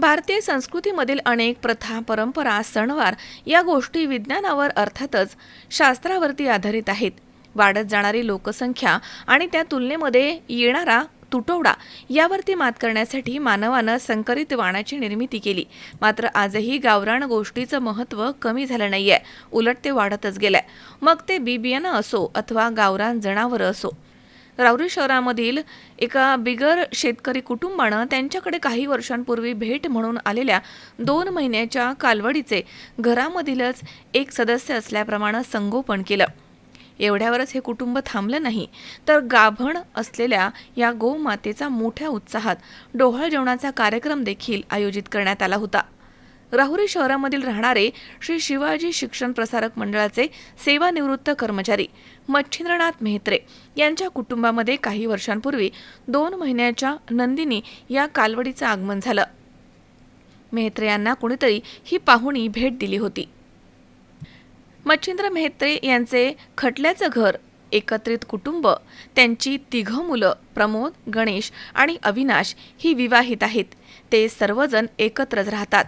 भारतीय संस्कृतीमधील अनेक प्रथा परंपरा सणवार या गोष्टी विज्ञानावर अर्थातच शास्त्रावरती आधारित आहेत. वाढत जाणारी लोकसंख्या आणि त्या तुलनेमध्ये येणारा तुटवडा यावरती मात करण्यासाठी मानवानं संकरित वाणाची निर्मिती केली. मात्र आजही गावरान गोष्टीचं महत्त्व कमी झालं नाहीये. उलट ते वाढतच गेलंय. मग ते बी बियाणं असो अथवा गावरान जनावरं असो. राऊरी शहरामधील एका बिगर शेतकरी कुटुंबानं त्यांच्याकडे काही वर्षांपूर्वी भेट म्हणून आलेल्या दोन महिन्याच्या कालवडीचे घरामधीलच एक सदस्य असल्याप्रमाणे संगोपन केलं. एवढ्यावरच हे कुटुंब थांबलं नाही तर गाभण असलेल्या या गोमातेचा मोठ्या उत्साहात डोहाळ जेवणाचा कार्यक्रम देखील आयोजित करण्यात आला होता. राहुरी शहरामधील राहणारे श्री शिवाजी शिक्षण प्रसारक मंडळाचे सेवानिवृत्त कर्मचारी मच्छिंद्रनाथ मेहत्रे यांच्या कुटुंबामध्ये काही वर्षांपूर्वी दोन महिन्याच्या नंदिनी या कालवडीचं आगमन झालं. मेहत्रे यांना कुणीतरी ही पाहुणी भेट दिली होती. मच्छिंद्र मेहत्रे यांचे खटल्याचं घर एकत्रित कुटुंब त्यांची तिघं मुलं प्रमोद गणेश आणि अविनाश ही विवाहित आहेत. ते सर्वजण एकत्रच राहतात.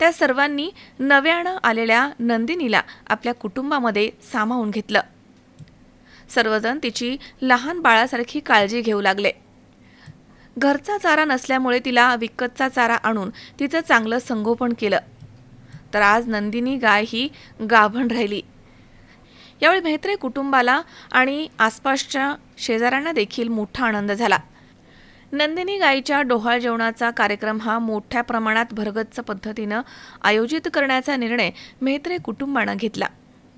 त्या सर्वांनी नव्यानं आलेल्या नंदिनीला आपल्या कुटुंबामध्ये सामावून घेतलं. सर्वजण तिची लहान बाळासारखी काळजी घेऊ लागले. घरचा चारा नसल्यामुळे तिला विकतचा चारा आणून तिचं चांगलं संगोपन केलं. तर आज नंदिनी गाय ही गाभण राहिली. यावेळी मेहत्रे कुटुंबाला आणि आसपासच्या शेजाऱ्यांना देखील मोठा आनंद झाला. नंदिनी गायीच्या डोहाळ जेवणाचा कार्यक्रम हा मोठ्या प्रमाणात भरगच्च पद्धतीनं आयोजित करण्याचा निर्णय मेहत्रे कुटुंबानं घेतला.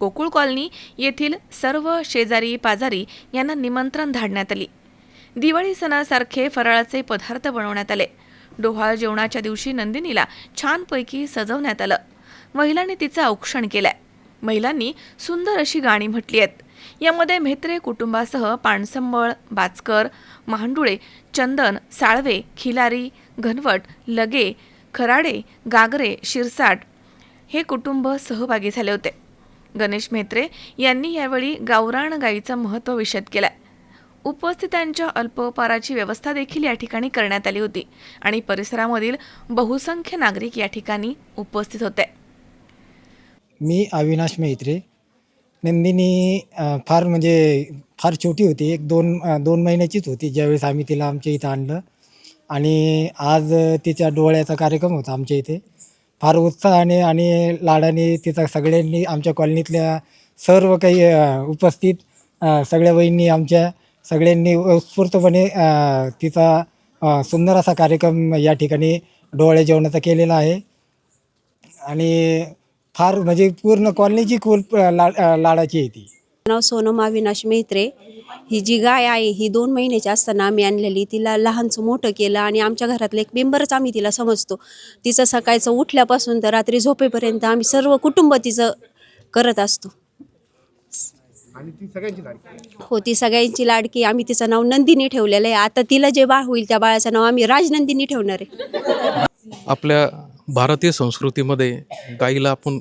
गोकुळ कॉलनी येथील सर्व शेजारी पाजारी यांना निमंत्रण धाडण्यात आली. दिवाळी सणासारखे फराळाचे पदार्थ बनवण्यात आले. डोहाळ जेवणाच्या दिवशी नंदिनीला छानपैकी सजवण्यात आलं. महिलांनी तिचं औक्षण केलंय. महिलांनी सुंदर अशी गाणी म्हटली आहेत. यामध्ये म्हेत्रे कुटुंबासह पाणसंबळ बाचकर महांडुळे चंदन साळवे खिलारी घनवट लगे खराडे गागरे शिरसाट हे कुटुंब सहभागी झाले होते. गणेश म्हेत्रे यांनी यावेळी गावराण गायीचा महत्त्व विषद केला उपस्थितांच्या अल्पपाराची व्यवस्था देखील या ठिकाणी करण्यात आली होती आणि परिसरामधील बहुसंख्य नागरिक या ठिकाणी उपस्थित होते. मी अविनाश मेहत्रे. नंदिनी फार म्हणजे फार छोटी होती. एक दोन दोन महिन्याचीच होती ज्यावेळेस आम्ही तिला आमच्या इथं आणलं. आणि आज तिच्या डोळ्याचा कार्यक्रम होता आमच्या इथे. फार उत्साहाने आणि लाडाने तिचा सगळ्यांनी आमच्या कॉलनीतल्या सर्व काही उपस्थित सगळ्या वहिनी आमच्या सगळ्यांनी उत्स्फूर्तपणे तिचा सुंदर असा कार्यक्रम या ठिकाणी डोळ्या जेवणाचा केलेला आहे. आणि फार म्हणजे पूर्ण कॉलनीची खूप ला लाडाची आहे ती. नाव सोनम अविनाश मेहत्रे. ही जी गाय आहे ही दोन महिन्याची असताना आम्ही आणलेली. तिला लहानचं मोठं केलं आणि आमच्या घरातलं एक मेंबरच आम्ही तिला समजतो. तिचं सकाळचं उठल्यापासून तर रात्री झोपेपर्यंत आम्ही सर्व कुटुंब तिचं करत असतो. हो ती सगळ्यांची लाडकी. आम्ही तिचं नाव नंदिनी ठेवलेलं आहे. आता तिला जे बाळ होईल त्या बाळाचं नाव आम्ही राजनंदिनी ठेवणार आहे. आपल्या भारतीय संस्कृतीमध्ये गाईला आपण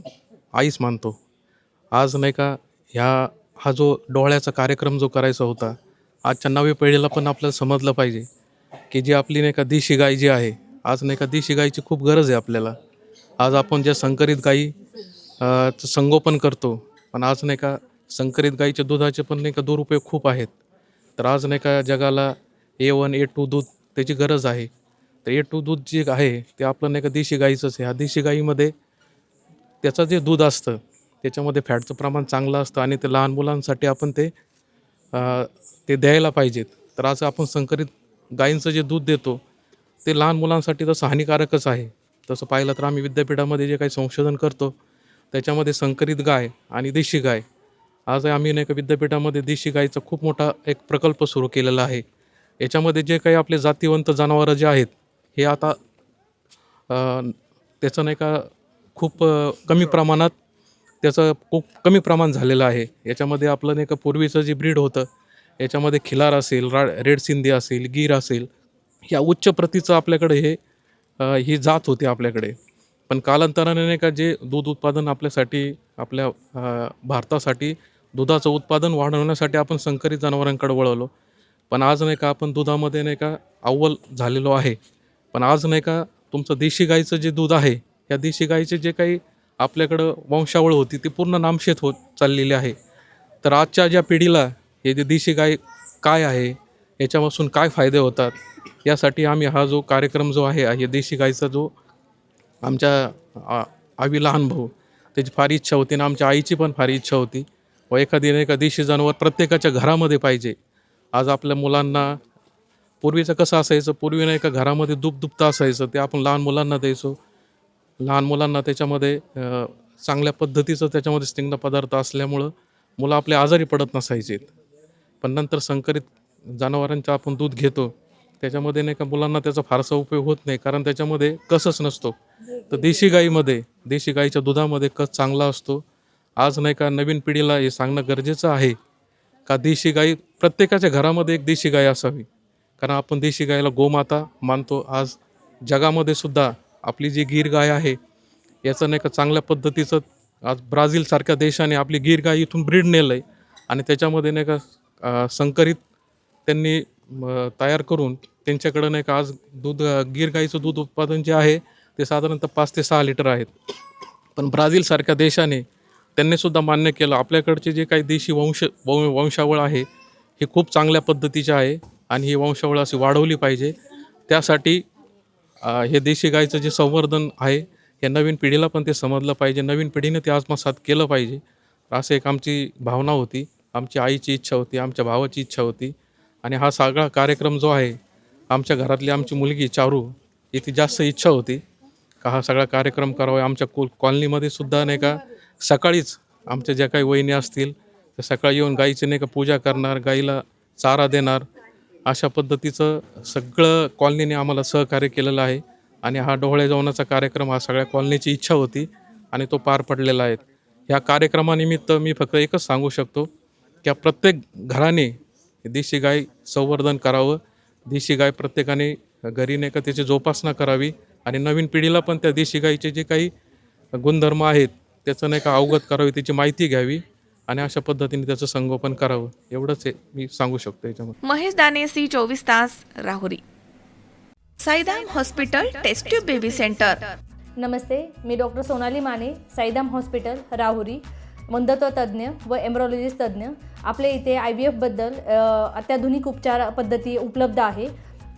आईच मानतो. आज नाही का ह्या हा जो डोळ्याचा कार्यक्रम जो करायचा होता आजच्या नवी पिढीला पण आपल्याला समजलं पाहिजे की जी आपली नाही का देशी गाय जी आहे आज नाही का देशी गायची खूप गरज आहे आपल्याला. आज आपण ज्या संकरित गायी चं संगोपन करतो पण आज नाही का संकरित गायीच्या दुधाचे पण नाही का दुरुपयोग खूप आहेत. तर आज नाही का जगाला ए वन ए टू दूध त्याची गरज आहे. तर ए टू दूध जे आहे ते आपलं नाही का देशी गाईचंच आहे. ह्या देशी गाईमध्ये त्याचं जे दूध असतं त्याच्यामध्ये फॅटचं प्रमाण चांगलं असतं आणि ते लहान मुलांसाठी आपण ते ते द्यायला पाहिजेत. तर आज आपण संकरित गायींचं जे दूध देतो ते लहान मुलांसाठी तसं हानिकारकच आहे. तसं पाहिलं तर आम्ही विद्यापीठामध्ये जे काही संशोधन करतो त्याच्यामध्ये संकरित गाय आणि देशी गाय. आज आम्ही नाही का विद्यापीठामध्ये देशी गायचा खूप मोठा एक प्रकल्प सुरू केलेला आहे. याच्यामध्ये जे काही आपले जातीवंत जनावरं जे आहेत हे आता त्याचं नाही का खूप कमी प्रमाणात त्याचं खूप कमी प्रमाण झालेलं आहे. याच्यामध्ये आपलं नाही का पूर्वीचं जे ब्रीड होतं याच्यामध्ये खिलार असेल रा रेड सिंधी असेल गीर असेल ह्या उच्च प्रतीचं आपल्याकडे हे ही जात होती आपल्याकडे. पण कालांतराने नाही का जे दूध उत्पादन आपल्यासाठी आपल्या भारतासाठी दुधाचं उत्पादन वाढवण्यासाठी आपण संकरित जनावरांकडे वळवलो पण आज नाही का आपण दुधामध्ये नाही का अव्वल झालेलो आहे. पण आज नाही का तुमचं देशी गाईचं जे दूध आहे या देशी गाईचे जे काही आपल्याकडं वंशावळ होती ती पूर्ण नामशेत होत चाललेली आहे. तर आजच्या ज्या पिढीला हे जे देशी गाय काय आहे याच्यापासून काय फायदे होतात यासाठी आम्ही हा जो कार्यक्रम जो आहे हे देशी गायचा जो आमच्या आ- आवी लहान भाऊ त्याची फार इच्छा होती आणि आमच्या आईची पण फार इच्छा होती. व एखादी ना एका देशी जनावर प्रत्येकाच्या घरामध्ये पाहिजे. आज आपल्या मुलांना पूर्वीचं कसं असायचं पूर्वी ना एका घरामध्ये दूध दुभतं असायचं ते आपण लहान मुलांना द्यायचो. लहान मुलांना त्याच्यामध्ये चांगल्या पद्धतीचं त्याच्यामध्ये स्निग्ध पदार्थ असल्यामुळं मुलं आपले आजारी पडत नसायचे पण नंतर संकरित जनावरांचं आपण दूध घेतो त्याच्यामध्ये नाही का मुलांना त्याचा फारसा उपयोग होत नाही कारण त्याच्यामध्ये कसच नसतो. तर देशी गाईमध्ये देशी गाईच्या दुधामध्ये कस चांगला असतो? आज नाही का नवीन पिढीला हे सांगणं गरजेचं आहे का देशी गाई प्रत्येकाच्या घरामध्ये एक देशी गाय असावी. कारण आपण देशी गायला गोमाता मानतो. आज जगामध्ये सुद्धा आपली जी गीर गाय आहे याचं नाही का चांगल्या पद्धतीचं आज ब्राझीलसारख्या देशाने आपली गीर गाय इथून ब्रीड नेलं आहे आणि त्याच्यामध्ये नाही का संकरित त्यांनी तयार करून त्यांच्याकडं नाही का आज दूध गीर गाईचं दूध उत्पादन जे आहे ते साधारणतः पाच ते सहा लिटर आहेत. पण ब्राझीलसारख्या देशाने त्यांनीसुद्धा मान्य केलं आपल्याकडचे जे काही देशी वंश वं वंशावळ आहे हे खूप चांगल्या पद्धतीचे आहे आणि ही वंशावळ अशी वाढवली पाहिजे. त्यासाठी हे देशी गायचं जे संवर्धन आहे हे नवीन पिढीला पण ते समजलं पाहिजे. नवीन पिढीने ते आत्मसात केलं पाहिजे. असं एक आमची भावना होती. आमची आईची इच्छा होती आमच्या भावाची इच्छा होती. आणि हा सगळा कार्यक्रम जो आहे आमच्या घरातली आमची मुलगी चारू याची जास्त इच्छा होती. का हा सगळा कार्यक्रम करावा? आमच्या कोल कॉलनीमध्ये सुद्धा नाही का सकाळीच आमच्या ज्या काही वहिनी असतील त्या सकाळी येऊन गाईची नाही का पूजा करणार गाईला चारा देणार. अशा पद्धतीचं सगळं कॉलनीने आम्हाला सहकार्य केलेलं आहे. आणि हा डोळे जाऊनाचा कार्यक्रम हा सगळ्या कॉलनीची इच्छा होती आणि तो पार पडलेला आहे. ह्या कार्यक्रमानिमित्त मी फक्त एकच सांगू शकतो की प्रत्येक घराने देशी गाय संवर्धन करावं. देशी गाय प्रत्येकाने घरी नाही का त्याची जोपासना करावी आणि नवीन पिढीला पण त्या देशी गाईचे जे काही गुणधर्म आहेत त्याचं नाही का अवगत करावी त्याची माहिती घ्यावी. आणि अशा पद्धतीने त्याचं संगोपन करावं एवढंच आहे मी सांगू शकतो याच्यामध्ये. महेश दाने सी चोवीस तास Rahuri. Saidam hospital test tube baby centre. नमस्ते मी डॉक्टर सोनाली माने साईदाम हॉस्पिटल राहुरी मंदत्व तज्ज्ञ व एम्ब्रॉलॉजिस्ट तज्ज्ञ. आपल्या इथे आय व्ही एफबद्दल अत्याधुनिक उपचार पद्धती उपलब्ध आहे.